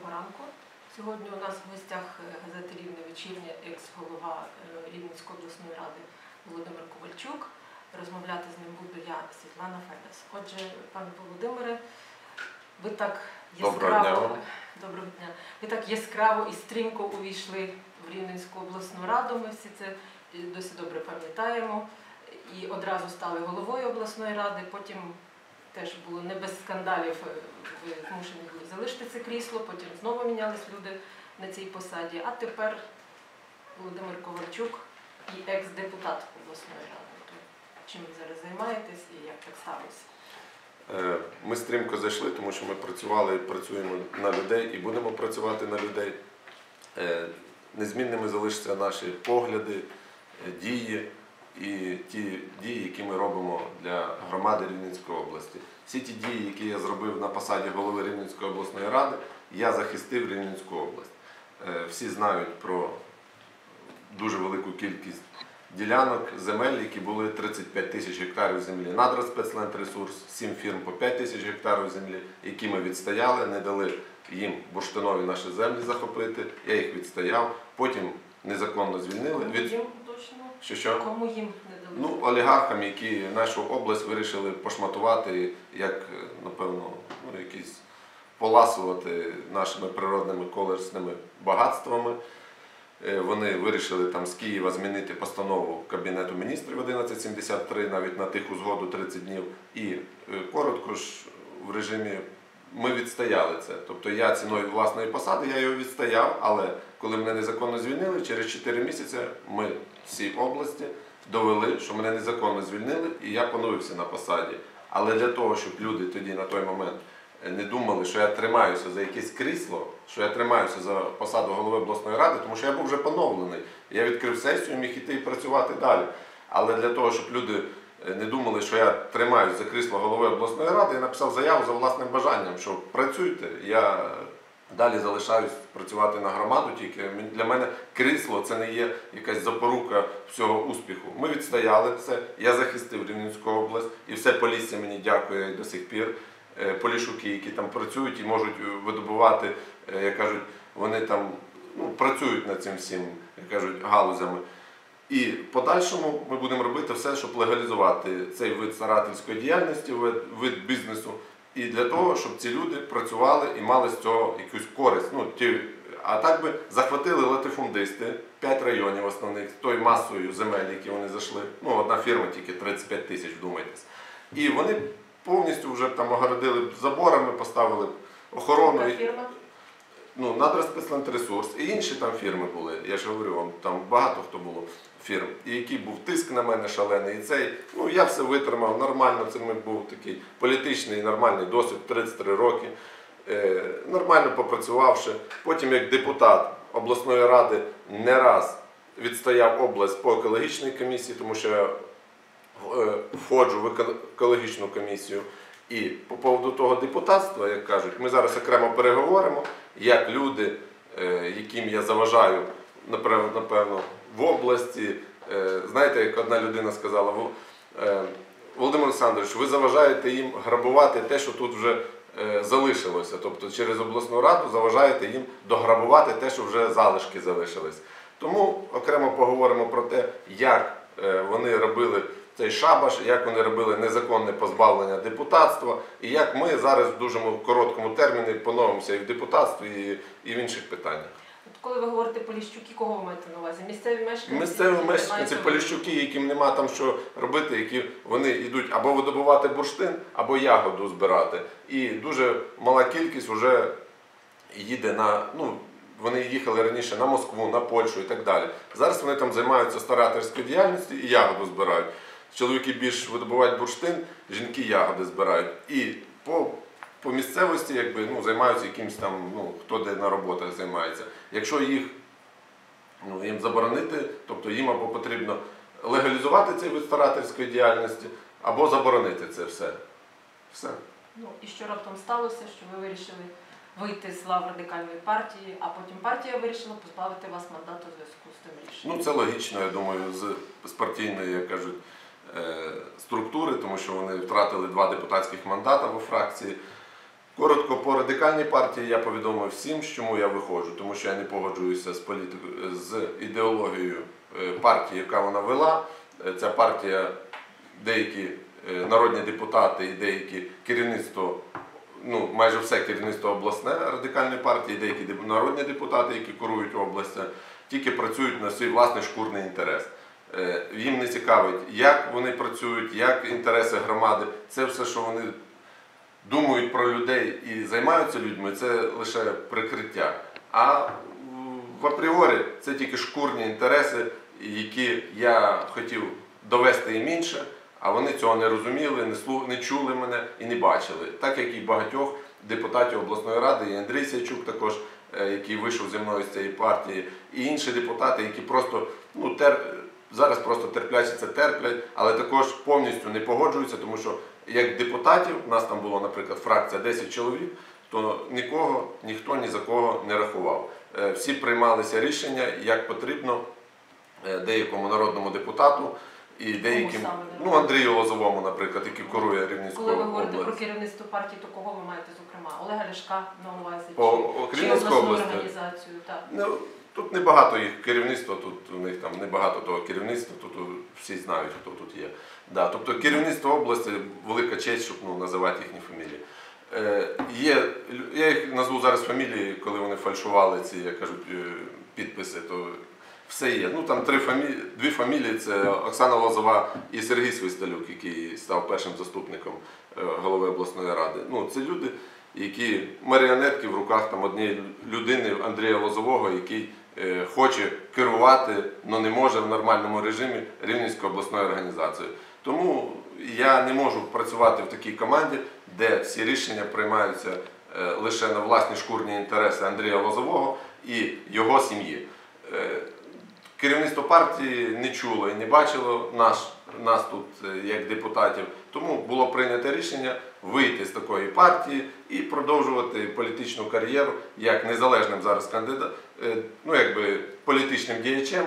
Доброго ранку. Сьогодні у нас в гостях е, газети Рівне вечірня екс-голова е, Рівненської обласної ради Володимир Ковальчук. Розмовляти з ним буду я, Світлана Федес. Отже, пане Володимире, ви так Доброго яскраво дня доброго дня. Ви так яскраво і стрімко увійшли в Рівненську обласну раду. Ми всі це е, досі добре пам'ятаємо. І одразу стали головою обласної ради. Потім теж було не без скандалів. е, Ви змушені були залишити це крісло, потім знову мінялись люди на цій посаді. А тепер Володимир Ковальчук і екс-депутат обласної ради. Чим ви зараз займаєтесь і як так сталося? Е, Ми стрімко зайшли, тому що ми працювали і працюємо на людей і будемо працювати на людей. Е, Незмінними залишаться наші погляди, дії і ті дії, які ми робимо для громади Рівненської області. Всі ті дії, які я зробив на посаді голови Рівненської обласної ради, я захистив Рівненську область. Е, Всі знають про дуже велику кількість ділянок земель, які були 35 тисяч гектарів землі. Надра спецлендресурс, 7 фірм по 5 тисяч гектарів землі, які ми відстояли, не дали їм бурштинові наші землі захопити. Я їх відстояв. Потім незаконно звільнили. Що що? Кому їм не дали? Ну, олігархам, які нашу область вирішили пошматувати, як, напевно, ну, якісь поласувати нашими природними колесними багатствами. Е, Вони вирішили там з Києва змінити постанову Кабінету міністрів 1173 навіть на тиху згоду 30 днів. І е, коротко ж в режимі ми відстояли це. Тобто я ціною власної посади я його відстояв, але коли мене незаконно звільнили, через 4 місяці ми всій області довели, що мене незаконно звільнили, і я поновився на посаді. Але для того, щоб люди тоді на той момент е, не думали, що я тримаюся за якесь крісло, що я тримаюся за посаду голови обласної ради, тому що я був вже поновлений. Я відкрив сесію, міг іти і працювати далі. Але для того, щоб люди не думали, що я тримаюся за крісло голови обласної ради, я написав заяву за власним бажанням, що працюйте. Я далі залишаюсь працювати на громаду, тільки для мене крісло це не є якась запорука всього успіху. Ми відстояли це, я захистив Рівненську область, і все Полісся мені дякує до сих пір. Е, Полішуки, які там працюють і можуть е, видобувати, е, як кажуть, вони там ну, працюють над цим всім, як кажуть, галузями. І в подальшому ми будемо робити все, щоб легалізувати цей вид старательської діяльності, вид, бізнесу, і для того, щоб ці люди працювали і мали з цього якусь користь. Ну, ті, а так би захватили латифундисти, 5 районів основних, тою масою земель, які вони зайшли. Ну, одна фірма тільки 35 тисяч, вдумайтесь. І вони повністю вже там огородили заборами, поставили охорону. Яка фірма? Ну, Надра спецлентресурс і інші там фірми були. Я ж говорю вам, там багато хто було фірм. І який був тиск на мене шалений. І цей, ну я все витримав нормально. Це мій був такий політичний нормальний досвід 33 роки. Е, нормально попрацювавши. Потім як депутат обласної ради не раз відстояв область по екологічній комісії, тому що я е, входжу в екологічну комісію. І по поводу того депутатства, як кажуть, ми зараз окремо переговоримо, як люди, е, яким я заважаю, напевно в області. Е, Знаєте, як одна людина сказала, е, Володимир Олександрович, ви заважаєте їм грабувати те, що тут вже е, залишилося. Тобто через обласну раду заважаєте їм дограбувати те, що вже залишки залишились. Тому окремо поговоримо про те, як вони робили цей шабаш, як вони робили незаконне позбавлення депутатства, і як ми зараз в дуже короткому терміні поновимося і в депутатстві, і в інших питаннях. От коли ви говорите Поліщуки, кого ви маєте на увазі? Місцеві мешканці? Місцеві мешканці, поліщуки, яким нема там що робити, які вони йдуть або видобувати бурштин, або ягоду збирати. І дуже мала кількість вже їде на. ну, вони їхали раніше на Москву, на Польщу і так далі. Зараз вони там займаються старательською діяльністю і ягоду збирають. Чоловіки більш видобувають бурштин, жінки ягоди збирають. І по, по місцевості якби, ну, займаються якимось там, ну, хто де на роботах займається. Якщо їх ну, їм заборонити, тобто їм або потрібно легалізувати цей вид старательської діяльності, або заборонити це все. Все. Ну і що раптом сталося, що ви вирішили вийти з лав радикальної партії, а потім партія вирішила позбавити вас мандату у зв'язку з тим рішенням? Ну, це логічно, я думаю, з, з партійної, як кажуть, е, структури, тому що вони втратили два депутатських мандата у фракції. Коротко по радикальній партії я повідомив всім, чому я виходжу, тому що я не погоджуюся з політикою з ідеологією е, партії, яка вона вела. Е, Ця партія, деякі е, народні депутати і деякі керівництво, ну майже все керівництво обласне радикальної партії, деякі народні депутати, які керують областю, тільки працюють на свій власний шкурний інтерес. Їм не цікавить, як вони працюють, як інтереси громади. Це все, що вони думають про людей і займаються людьми, це лише прикриття. А в апріорі це тільки шкурні інтереси, які я хотів довести їм інше, а вони цього не розуміли, не слу- не чули мене і не бачили. Так як і багатьох депутатів обласної ради, і Андрій Сячук також, е, який вийшов зі мною з цієї партії, і інші депутати, які просто ну, тер... зараз просто терпляче це терплять, але також повністю не погоджуються, тому що як депутатів, у нас там було, наприклад, фракція 10 чоловік, то нікого, ніхто ні за кого не рахував. Е, Всі приймалися рішення, як потрібно е, деякому народному депутату і деяким, ну? Андрію Лозовому, наприклад, який курує Рівненську Коли ви говорите про керівництво партії, то кого ви маєте зокрема? Олега Ляшка на увазі По чи, чи обласну організацію? Так. Ну, тут небагато їх керівництва, тут у них там небагато того керівництва, тут всі знають, хто тут є. Да, тобто керівництво області велика честь, щоб ну, називати їхні фамілії. Е, є, я їх назву зараз фамілії, коли вони фальшували ці, як кажуть, е, підписи, то все є. Ну там три фамілії, дві фамілії це Оксана Лозова і Сергій Свисталюк, який став першим заступником е, голови обласної ради. Ну, це люди, які маріонетки в руках там однієї людини Андрія Лозового, який е, хоче керувати, але не може в нормальному режимі Рівненською обласною організацією. Тому я не можу працювати в такій команді, де всі рішення приймаються е, лише на власні шкурні інтереси Андрія Лозового і його сім'ї. Е, Керівництво партії не чуло і не бачило наш, нас тут як депутатів. Тому було прийнято рішення вийти з такої партії і продовжувати політичну кар'єру як незалежним зараз кандидат, е, ну якби політичним діячем.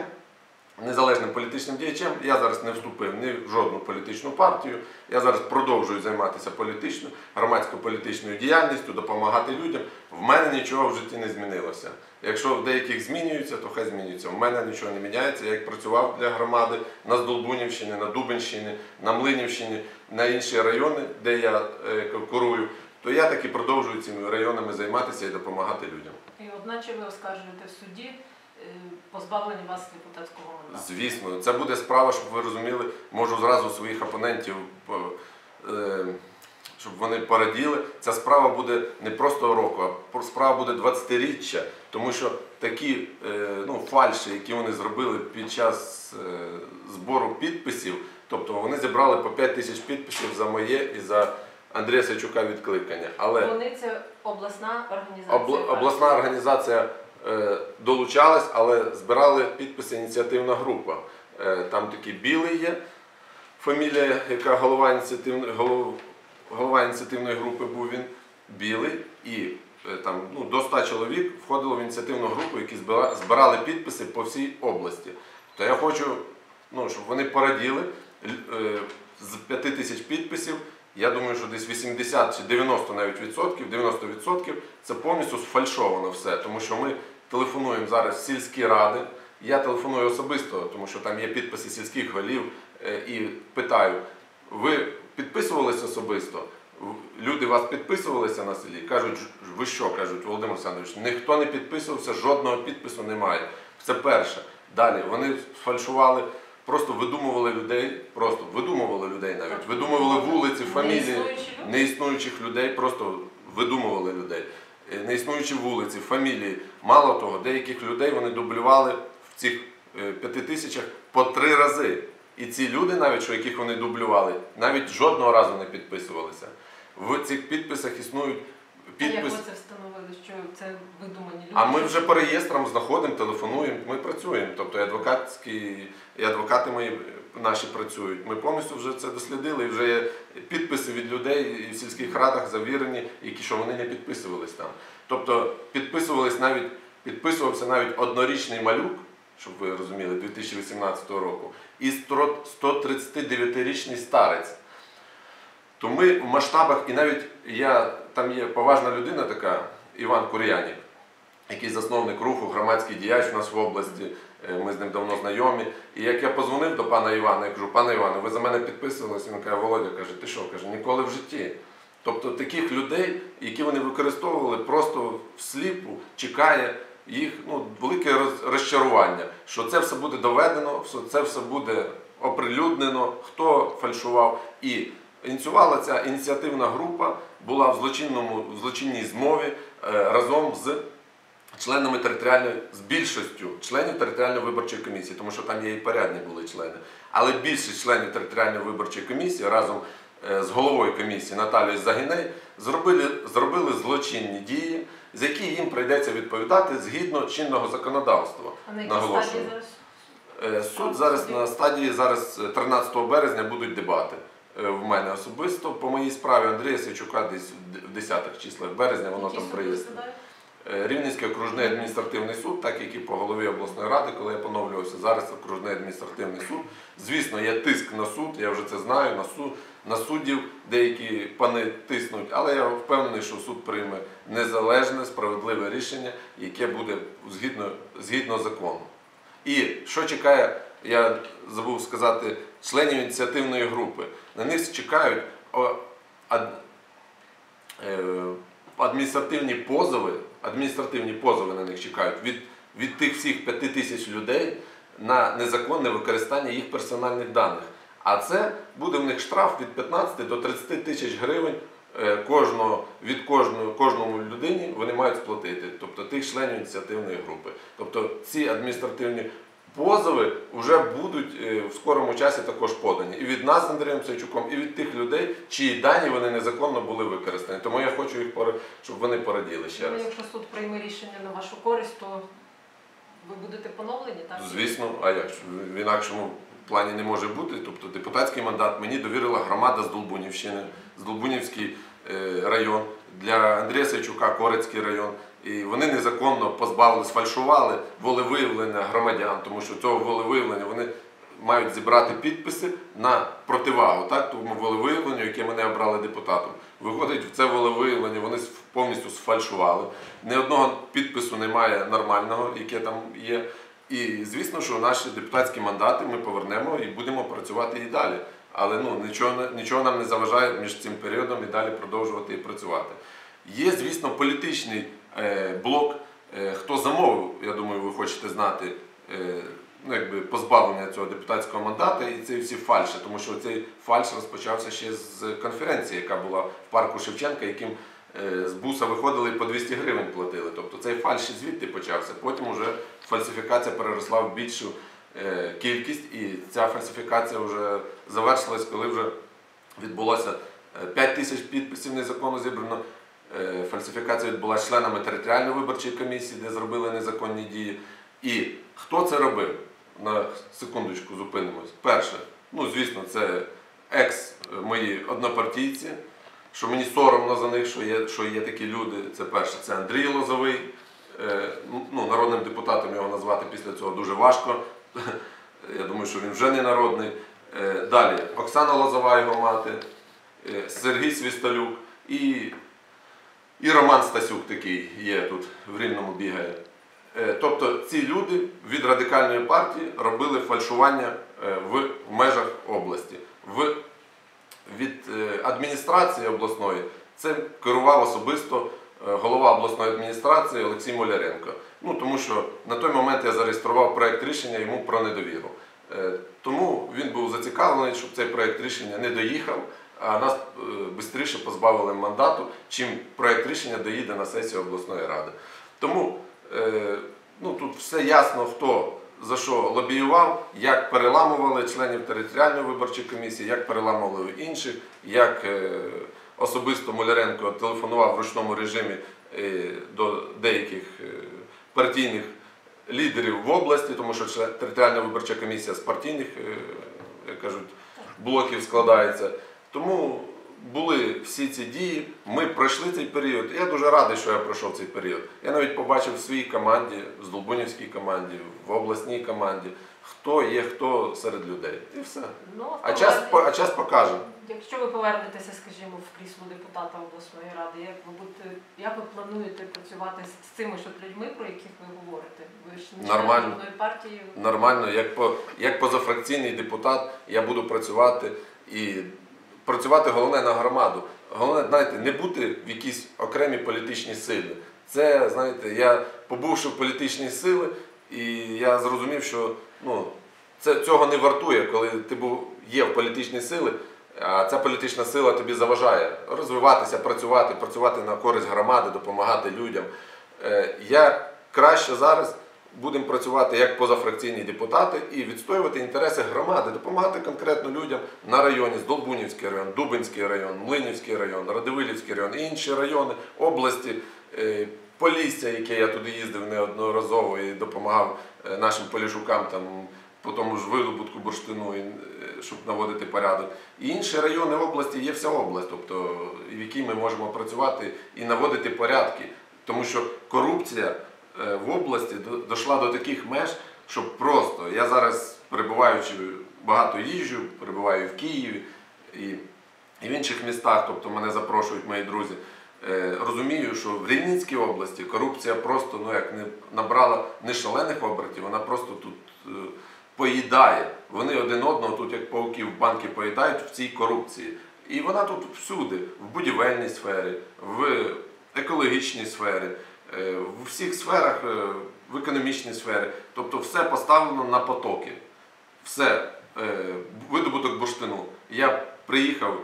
Незалежним політичним діячем я зараз не вступив ні в жодну політичну партію. Я зараз продовжую займатися політичною, громадсько-політичною діяльністю, допомагати людям. В мене нічого в житті не змінилося. Якщо в деяких змінюється, то хай змінюється. В мене нічого не міняється. Я як працював для громади на Здолбунівщині, на Дубенщині, на Млинівщині, на інші райони, де я е, курую, то я таки продовжую цими районами займатися і допомагати людям. І одначе ви оскаржуєте в суді е, позбавлення вас депутатського мандату. Звісно, це буде справа, щоб ви розуміли, можу зразу своїх опонентів, е, щоб вони пораділи. Ця справа буде не просто року, а справа буде 20-річчя, тому що такі е, ну, фальші, які вони зробили під час е, збору підписів, тобто вони зібрали по 5 тисяч підписів за моє і за Андрія Сачука відкликання. Але Вони це обласна організація. Обла- обласна організація е, долучалась, але збирали підписи ініціативна група. Е, там такий білий є фамілія, яка голова ініціативної, голов, голова ініціативної групи був він білий, і е, там ну, до 100 чоловік входило в ініціативну групу, які збира- збирали підписи по всій області. То я хочу, ну, щоб вони пораділи е, з 5 тисяч підписів. Я думаю, що десь 80 чи 90 навіть відсотків, 90 відсотків це повністю сфальшовано все, тому що ми телефонуємо зараз в сільські ради. Я телефоную особисто, тому що там є підписи сільських голів е, і питаю: ви підписувалися особисто? Люди вас підписувалися на селі? Кажуть, ви що? кажуть, Володимир Олександрович, ніхто не підписувався, жодного підпису немає. Це перше. Далі вони сфальшували, просто видумували людей, просто видумували людей навіть, видумували вулиці, фамілії неіснуючих людей, просто видумували людей. Е, Неіснуючі вулиці, фамілії. Мало того, деяких людей вони дублювали в цих е, п'яти тисячах по три рази. І ці люди, навіть що яких вони дублювали, навіть жодного разу не підписувалися. В цих підписах існують А як підпис. ви це встановили, що це видумані люди? А ми вже по реєстрам знаходимо, телефонуємо, ми працюємо. Тобто адвокатські, і адвокати мої наші працюють. Ми повністю вже це дослідили. І вже є підписи від людей в сільських радах завірені, які що вони не підписувались там. Тобто підписувались навіть, підписувався навіть однорічний малюк, щоб ви розуміли, 2018 року, і 139-річний старець. То ми в масштабах, і навіть я там є поважна людина така, Іван Кур'янік, який засновник руху, громадський діяч у нас в області. Е, Ми з ним давно знайомі. І як я позвонив до пана Івана, я кажу, пане Іване, ви за мене підписувалися? Він каже, Володя каже, ти що? Каже, ніколи в житті. Тобто таких людей, які вони використовували, просто всліпу чекає їх ну, велике розчарування, що це все буде доведено, що це все буде оприлюднено, хто фальшував. І ініціювала ця ініціативна група була в злочинному в злочинній змові е, разом з членами територіальної з більшістю членів територіальної виборчої комісії, тому що там є і порядні були члени. Але більшість членів територіальної виборчої комісії разом е, з головою комісії Наталією Загіней зробили, зробили злочинні дії, за які їм прийдеться відповідати згідно чинного законодавства. А на якій Наголошую. стадії зараз? Е, Суд зараз на стадії зараз е, 13 березня будуть дебати. Е, В мене особисто по моїй справі Андрія Сичука десь в 10-х числах березня воно Які там приїзд. Е, Рівненський окружний адміністративний суд, так як і по голові обласної ради, коли я поновлювався, зараз окружний адміністративний суд. Звісно, є тиск на суд, я вже це знаю, на суд, на суддів деякі пани тиснуть, але я впевнений, що суд прийме незалежне, справедливе рішення, яке буде згідно, згідно закону. І що чекає, я забув сказати, членів ініціативної групи. На них чекають о, ад- е, адміністративні позови, адміністративні позови на них чекають від, від тих всіх п'яти тисяч людей на незаконне використання їх персональних даних. А це буде в них штраф від 15 до 30 тисяч гривень е, кожного, від кожного, кожному людині вони мають сплатити, тобто тих членів ініціативної групи. Тобто ці адміністративні позови вже будуть е, в скорому часі також подані. І від нас з Андрієм Сайчуком, і від тих людей, чиї дані вони незаконно були використані. Тому я хочу їх щоб вони пораділи ще Ну, раз. якщо суд прийме рішення на вашу користь, то ви будете поновлені, так? Звісно, а як в інакшому плані не може бути. Тобто депутатський мандат мені довірила громада з Долбунівщини, з Долбунівський е, район, для Андрія Сайчука Корецький район. І вони незаконно позбавили, сфальшували волевиявлення громадян, тому що цього волевиявлення вони мають зібрати підписи на противагу так, тому волевиявленню, яке мене обрали депутатом. Виходить, в це волевиявлення вони повністю сфальшували. Ні одного підпису немає нормального, яке там є. І звісно, що наші депутатські мандати ми повернемо і будемо працювати і далі. Але ну, нічого, нічого нам не заважає між цим періодом і далі продовжувати і працювати. Є, звісно, політичний е, блок. Е, хто замовив, я думаю, ви хочете знати, е, ну, якби позбавлення цього депутатського мандата і ці всі фальші, тому що цей фальш розпочався ще з конференції, яка була в парку Шевченка, яким з буса виходили і по 200 гривень платили. Тобто цей фальш звідти почався. Потім вже фальсифікація переросла в більшу кількість, і ця фальсифікація вже завершилась, коли вже відбулося 5 тисяч підписів незаконно зібрано. Е, Фальсифікація відбулася членами територіальної виборчої комісії, де зробили незаконні дії. І хто це робив? На секундочку зупинимось. Перше, ну звісно, це екс е, мої однопартійці, що мені соромно за них, що є, що є такі люди. Це перше, це Андрій Лозовий. Е, Ну, народним депутатом його назвати після цього дуже важко. Я думаю, що він вже не народний. Далі Оксана Лозова, його мати, Сергій Свісталюк і, і Роман Стасюк такий є тут в Рівному бігає. Е, Тобто ці люди від радикальної партії робили фальшування е, в межах області. В, від е, адміністрації обласної це керував особисто голова обласної адміністрації Олексій Моляренко. Ну тому що на той момент я зареєстрував проект рішення йому про недовіру. Тому він був зацікавлений, щоб цей проект рішення не доїхав, нас швидше позбавили мандату, чим проект рішення доїде на сесію обласної ради. Тому е, ну, тут все ясно, хто за що лобіював, як переламували членів територіальної виборчої комісії, як переламували інших, як е, особисто Моляренко телефонував в ручному режимі е, до деяких е, партійних лідерів в області, тому що територіальна виборча комісія з партійних, е, як кажуть, блоків складається. Тому були всі ці дії, ми пройшли цей період. Я дуже радий, що я пройшов цей період. Я навіть побачив в своїй команді, в Здолбунівській команді, в обласній команді, хто є хто серед людей. І все. Ну, А час, а час покаже. Якщо ви повернетеся, скажімо, в крісло депутата обласної ради, як ви будете, як ви плануєте працювати з, цими ж людьми, про яких ви говорите? Ви ж не Нормально. партії. Нормально, як, по, як позафракційний депутат, я буду працювати і працювати головне на громаду. Головне, знаєте, не бути в якійсь окремій політичній силі. Це, знаєте, я побувши в політичній силі, і я зрозумів, що ну, це, цього не вартує, коли ти був, є в політичній силі, а ця політична сила тобі заважає розвиватися, працювати, працювати на користь громади, допомагати людям. Е, Я краще зараз будемо працювати як позафракційні депутати і відстоювати інтереси громади, допомагати конкретно людям на районі Здолбунівський район, Дубинський район, Млинівський район, Радивилівський район, інші райони, області, е, Полісся, яке я туди їздив неодноразово і допомагав е, нашим полішукам там по тому ж видобутку бурштину, е, щоб наводити порядок. І інші райони області є вся область, тобто в якій ми можемо працювати і наводити порядки. Тому що корупція в області дійшла до таких меж, що просто я зараз, перебуваючи багато їжджу, перебуваю в Києві і, і в інших містах, тобто мене запрошують мої друзі. е, Розумію, що в Рівненській області корупція просто ну як не набрала не шалених обертів, вона просто тут е, поїдає. Вони один одного тут, як пауки в банки поїдають в цій корупції. І вона тут всюди, в будівельній сфері, в екологічній сфері, е, в всіх сферах, е, в економічній сфері. Тобто все поставлено на потоки. Все, е, видобуток бурштину. Я приїхав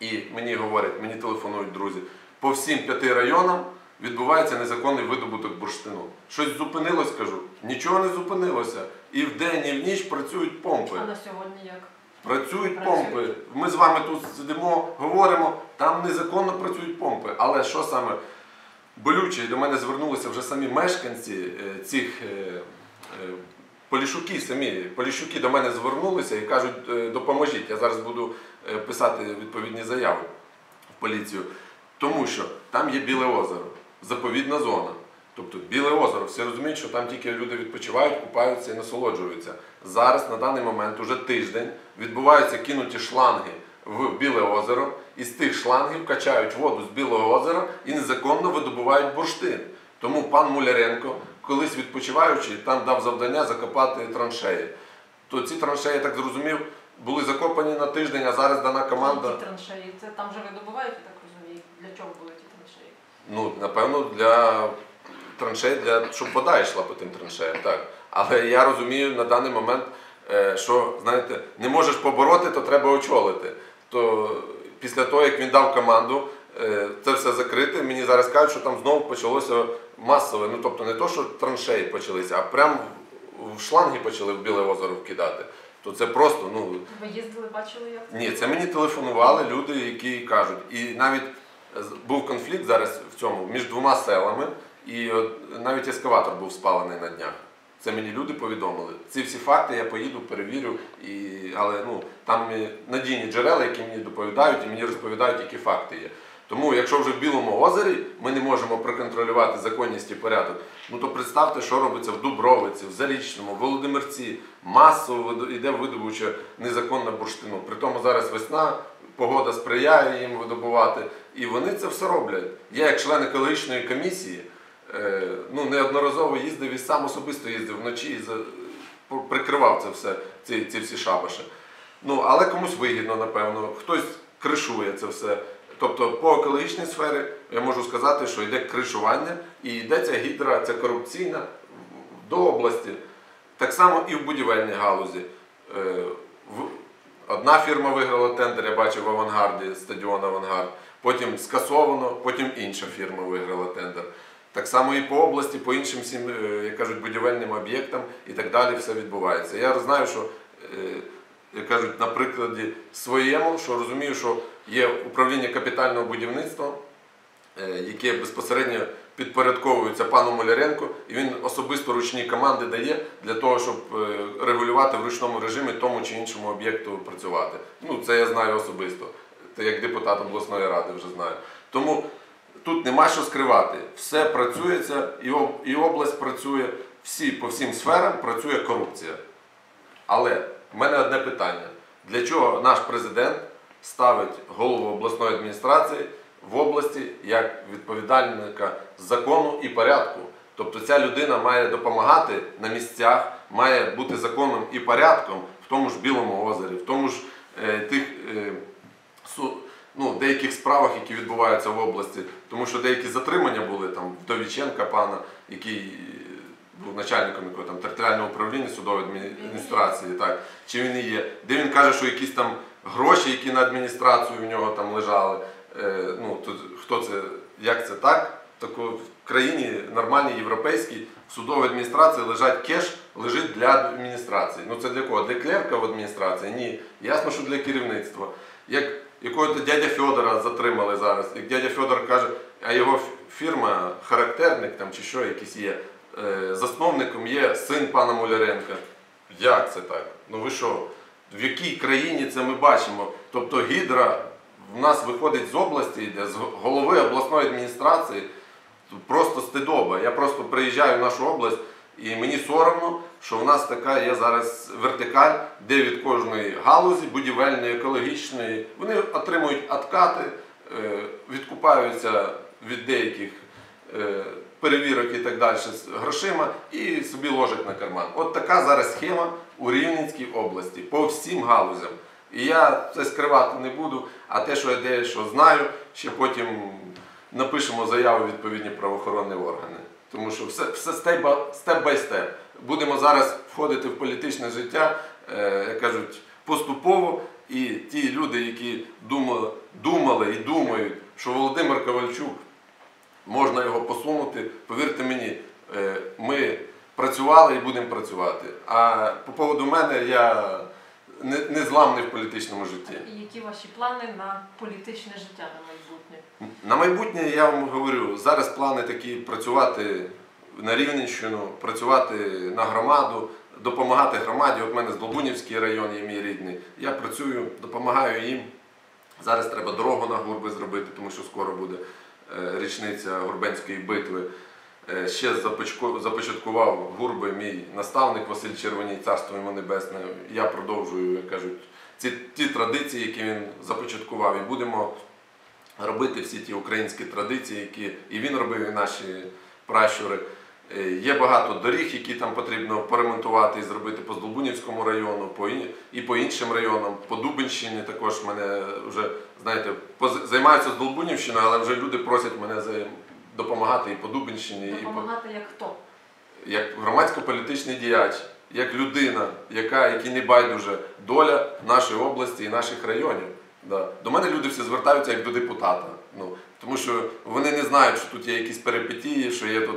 і мені говорять, мені телефонують друзі, по всім п'яти районам відбувається незаконний видобуток бурштину. Щось зупинилось, кажу, нічого не зупинилося. І вдень, і в ніч працюють помпи. А на сьогодні як? Працюють Працюють. помпи. Ми з вами тут сидимо, говоримо, там незаконно працюють помпи. Але що саме болюче, до мене звернулися вже самі мешканці е, цих е, е, полішуки, самі полішуки до мене звернулися і кажуть, допоможіть. Я зараз буду писати відповідні заяви в поліцію. Тому що там є Біле озеро, заповідна зона. Тобто Біле озеро, всі розуміють, що там тільки люди відпочивають, купаються і насолоджуються. Зараз на даний момент, уже тиждень, відбуваються кинуті шланги в Біле озеро, і з тих шлангів качають воду з Білого озера і незаконно видобувають бурштин. Тому пан Муляренко, колись відпочиваючи, там дав завдання закопати траншеї. То ці траншеї, я так зрозумів, були закопані на тиждень, а зараз дана команда. Ті траншеї, це там вже видобувають, я так розумію. Для чого були ті траншеї? Ну, напевно, для траншей, для, щоб вода йшла по тим траншеям, так. Але я розумію на даний момент, е, що знаєте, не можеш побороти, то треба очолити. То після того, як він дав команду е, це все закрити, мені зараз кажуть, що там знову почалося масове. Ну тобто не то, що траншеї почалися, а прям в шланги почали в Біле озеро вкидати. То це просто, ну. Ви їздили, бачили як? Ні, це мені телефонували люди, які кажуть. І навіть був конфлікт зараз в цьому між двома селами, і навіть ескаватор був спалений на днях. Це мені люди повідомили. Ці всі факти я поїду, перевірю, і, але ну, там надійні джерела, які мені доповідають, і мені розповідають, які факти є. Тому, якщо вже в Білому озері ми не можемо проконтролювати законність і порядок, ну то представте, що робиться в Дубровиці, в Зарічному, в Володимирці. Масово йде видобуча незаконна бурштину. При тому зараз весна, погода сприяє їм видобувати. І вони це все роблять. Я, як член екологічної комісії, ну, неодноразово їздив і сам особисто їздив вночі і прикривав це все, ці, ці всі шабаші. Ну, але комусь вигідно, напевно, хтось кришує це все. Тобто по екологічній сфері я можу сказати, що йде кришування і йде ця гідра, ця корупційна до області. Так само і в будівельній галузі. Е, Одна фірма виграла тендер, я бачив в авангарді, стадіон Авангард. Потім скасовано, потім інша фірма виграла тендер. Так само і по області, по іншим всім, е, як кажуть, будівельним об'єктам і так далі все відбувається. Я знаю, що е, як кажуть, на прикладі своєму, що розумію, що є управління капітального будівництва, е, яке безпосередньо підпорядковується пану Маляренку, і він особисто ручні команди дає для того, щоб регулювати в ручному режимі тому чи іншому об'єкту працювати. Ну, це я знаю особисто. Як депутат обласної ради вже знаю. Тому тут нема що скривати. Все працюється, і область працює, всі по всім сферам працює корупція. Але в мене одне питання: для чого наш президент ставить голову обласної адміністрації в області як відповідальника закону і порядку. Тобто ця людина має допомагати на місцях, має бути законом і порядком в тому ж Білому озері, в тому ж е, тих е, ну, деяких справах, які відбуваються в області, тому що деякі затримання були там Вдовіченка пана, який е, був начальником якого там територіального управління судової адміністрації, так чи він і є, де він каже, що якісь там гроші, які на адміністрацію в нього там лежали. Е, ну тут хто це, як це так? Тако в країні нормальній європейській в судовій адміністрації лежать кеш, лежить для адміністрації. Ну це для кого? Для клерка в адміністрації? Ні. Ясно, що для керівництва. Як якого-то дядя Федора затримали зараз. Як дядя Федор каже, а його фірма, характерник там чи що якийсь є, е, засновником є син пана Муляренка. Як це так? Ну ви що? В якій країні це ми бачимо? Тобто гідра в нас виходить з області, йде з голови обласної адміністрації. Просто стидоба. Я просто приїжджаю в нашу область, і мені соромно, що в нас така є зараз вертикаль, де від кожної галузі, будівельної, екологічної, вони отримують откати, е, відкупаються від деяких е, перевірок і так далі грошима і собі ложать на карман. От така зараз схема у Рівненській області по всім галузям. І я це скривати не буду, а те, що я дещо знаю, ще потім напишемо заяву відповідні правоохоронні органи. Тому що все, все степ бай степ. Будемо зараз входити в політичне життя, е, як кажуть, поступово. І ті люди, які думали, думали і думають, що Володимир Ковальчук можна його посунути, повірте мені, е, ми працювали і будемо працювати. А по поводу мене я не, не в політичному житті. І які ваші плани на політичне життя на майбутнє? На майбутнє я вам говорю, зараз плани такі працювати на Рівненщину, працювати на громаду, допомагати громаді. От в мене з Долбунівський район є мій рідний. Я працюю, допомагаю їм. Зараз треба дорогу на гурби зробити, тому що скоро буде е, річниця Гурбенської битви. Е, Ще започаткував гурби мій наставник Василь Червоній, царство йому небесне. Я продовжую, як кажуть, ці ті традиції, які він започаткував, і будемо робити всі ті українські традиції, які і він робив, і наші пращури. Е, Є багато доріг, які там потрібно поремонтувати і зробити по Здолбунівському району, по і по іншим районам. По Дубинщині також мене вже, знаєте, займаюся Здолбунівщиною, але вже люди просять мене за- допомагати і по Дубинщині, і по Допомагати як хто? як громадсько-політичний діяч, як людина, яка, якій не байдуже доля нашої області і наших районів. Да. До мене люди всі звертаються як до депутата. Ну, тому що вони не знають, що тут є якісь перипетії, що є тут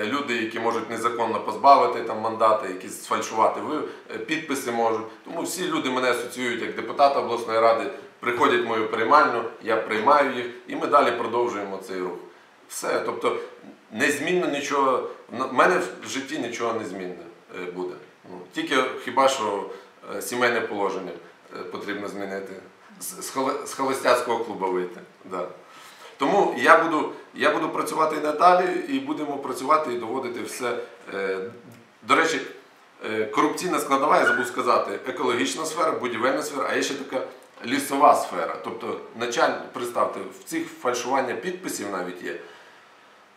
е, люди, які можуть незаконно позбавити там мандати, якісь сфальшувати ви- е, підписи можуть. Тому всі люди мене асоціюють як депутата обласної ради, приходять в мою приймальню, я приймаю їх, і ми далі продовжуємо цей рух. Все, тобто незмінно нічого, в мене в житті нічого не змінне е, буде. Ну, тільки хіба що е, сімейне положення е, потрібно змінити. З, холостяцького клубу вийти. Да. Тому я буду, я буду працювати і надалі, і будемо працювати і доводити все. До речі, корупційна складова, я забув сказати, екологічна сфера, будівельна сфера, а є ще така лісова сфера. Тобто, началь, представте, в цих фальшування підписів навіть є.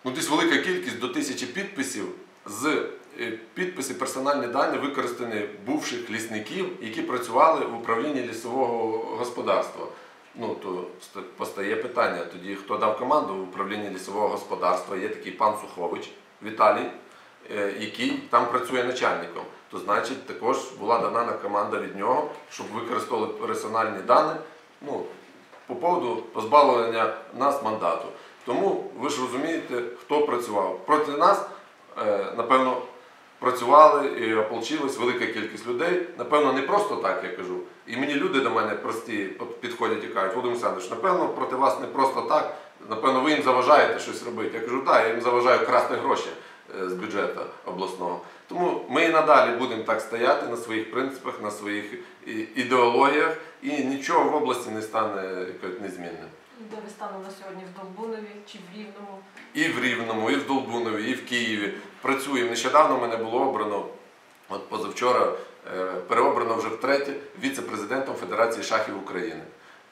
Ну, десь велика кількість до тисячі підписів з е, підписи персональні дані використані бувших лісників, які працювали в управлінні лісового господарства. Ну то постає питання тоді, хто дав команду в управлінні лісового господарства, є такий пан Сухович Віталій, е, який там працює начальником. То значить, також була дана команда від нього, щоб використовували персональні дані. Ну, по поводу позбавлення нас мандату. Тому ви ж розумієте, хто працював. Проти нас, е, напевно, працювали і ополчилась велика кількість людей. Напевно, не просто так я кажу. І мені люди до мене прості підходять і кажуть, Володимир Олександрович, напевно, проти вас не просто так. Напевно, ви їм заважаєте щось робити. Я кажу, так, я їм заважаю красти гроші е, з бюджету обласного. Тому ми і надалі будемо так стояти на своїх принципах, на своїх ідеологіях, і нічого в області не стане незмінним. Де ви станом на сьогодні в Долбунові чи в Рівному? І в Рівному, і в Долбунові, і в Києві. Працюємо. Нещодавно мене було обрано, от позавчора е, переобрано вже втретє віце-президентом Федерації шахів України.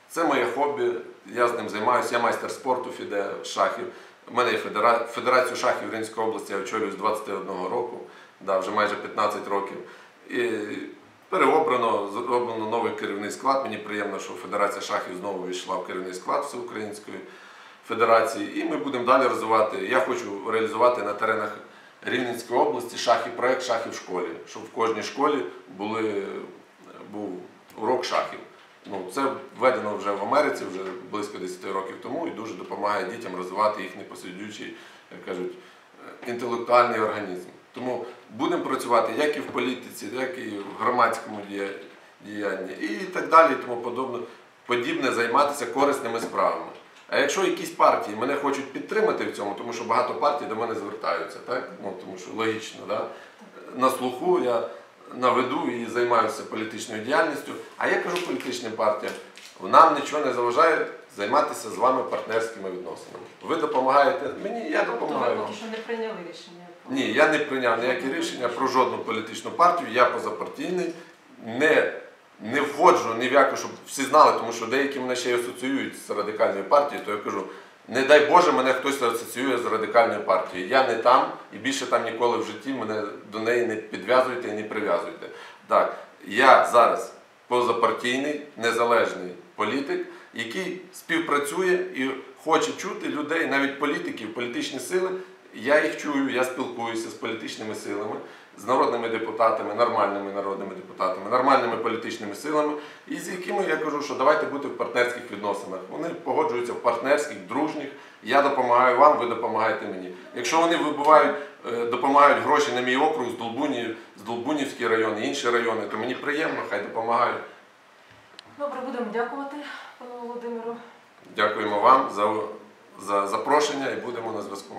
Це моє хобі, я з ним займаюся, я майстер спорту фіде шахів. У мене є федера... Федерацію шахів Рівненської області, я очолюю з 21 року, да, вже майже 15 років. І переобрано, зроблено новий керівний склад. Мені приємно, що Федерація шахів знову війшла в керівний склад Всеукраїнської федерації. І ми будемо далі розвивати. Я хочу реалізувати на теренах Рівненської області шахи, проект шахів в школі, щоб в кожній школі були, був урок шахів. Ну, це введено вже в Америці вже близько 10 років тому і дуже допомагає дітям розвивати їхній посидючий, як кажуть, інтелектуальний організм. Тому будемо працювати як і в політиці, як і в громадському діянні, і так далі, і тому подобне, подібне займатися корисними справами. А якщо якісь партії мене хочуть підтримати в цьому, тому що багато партій до мене звертаються, так? Ну, тому що логічно, да? на слуху я наведу і займаюся політичною діяльністю. А я кажу політичним партіям, нам нічого не заважає займатися з вами партнерськими відносинами. Ви допомагаєте мені, я Тобто ви допомагаю вам. поки що не прийняли рішення? Ні, я не прийняв ніякі рішення про жодну політичну партію, я позапартійний, не, не входжу ні в яку, щоб всі знали, тому що деякі мене ще й асоціюють з радикальною партією, то я кажу, не дай Боже, мене хтось асоціює з радикальною партією. Я не там і більше там ніколи в житті мене до неї не підв'язуйте і не прив'язуйте. Так, я зараз позапартійний, незалежний політик, який співпрацює і хоче чути людей, навіть політиків, політичні сили. Я їх чую, я спілкуюся з політичними силами, з народними депутатами, нормальними народними депутатами, нормальними політичними силами, і з якими я кажу, що давайте бути в партнерських відносинах. Вони погоджуються в партнерських, дружніх. Я допомагаю вам, ви допомагаєте мені. Якщо вони вибувають, е, допомагають гроші на мій округ з Долбунів, з Долбунівський район і інші райони, то мені приємно, хай допомагають. Добре, будемо дякувати пану Володимиру. Дякуємо вам за, за запрошення і будемо на зв'язку.